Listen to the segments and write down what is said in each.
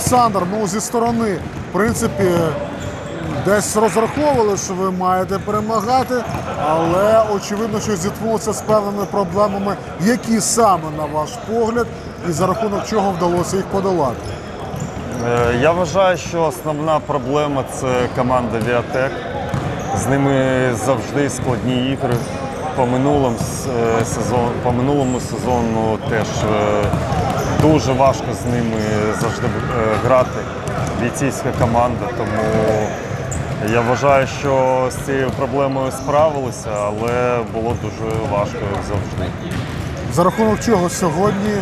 Олександр, ну зі сторони, в принципі, десь розраховували, що ви маєте перемагати, але очевидно, що зіткнулися з певними проблемами, які саме, на ваш погляд, і за рахунок чого вдалося їх подолати. Е, Я вважаю, що основна проблема це команда Віатек. З ними завжди складні ігри. По минулому, е, по минулому сезону теж е, дуже важко з ними завжди е, грати. Бійцівська команда, тому я вважаю, що з цією проблемою справилися, але було дуже важко завжди. За рахунок чого сьогодні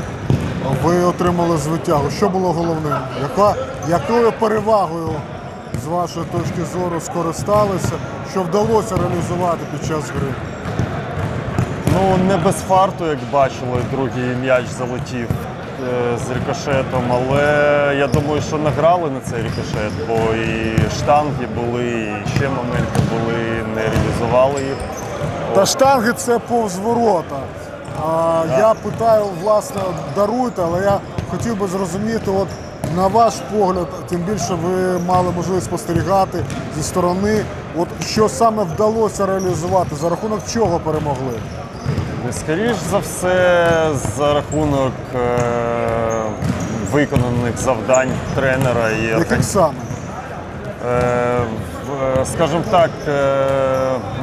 ви отримали звитягу? Що було головним? Яка, якою перевагою, з вашої точки зору, скористалися, що вдалося реалізувати під час гри? Ну, не без фарту, як бачили, другий м'яч залетів з рикошетом, але я думаю, що награли на цей рикошет, бо і штанги були, і ще моменти були, не реалізували їх. Та штанги це повз ворота. А, Я питаю, власне, даруйте, але я хотів би зрозуміти, от на ваш погляд, тим більше ви мали можливість спостерігати зі сторони, от що саме вдалося реалізувати, за рахунок чого перемогли? Скоріш за все, за рахунок е, виконаних завдань тренера і Яких саме? Е, в- Скажімо так, е,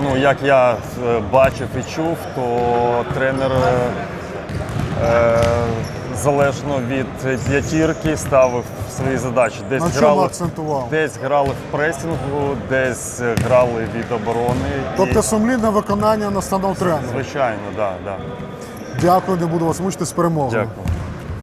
ну як я е, бачив і чув, то тренер е, залежно від п'ятірки ставив свої задачі. Десь На чому грали, акцентував? десь грали в пресінгу, десь грали від оборони. Тобто І, сумлінне виконання настанов тренера. звичайно, да, да. Дякую, не буду вас мучити з перемогою. Дякую.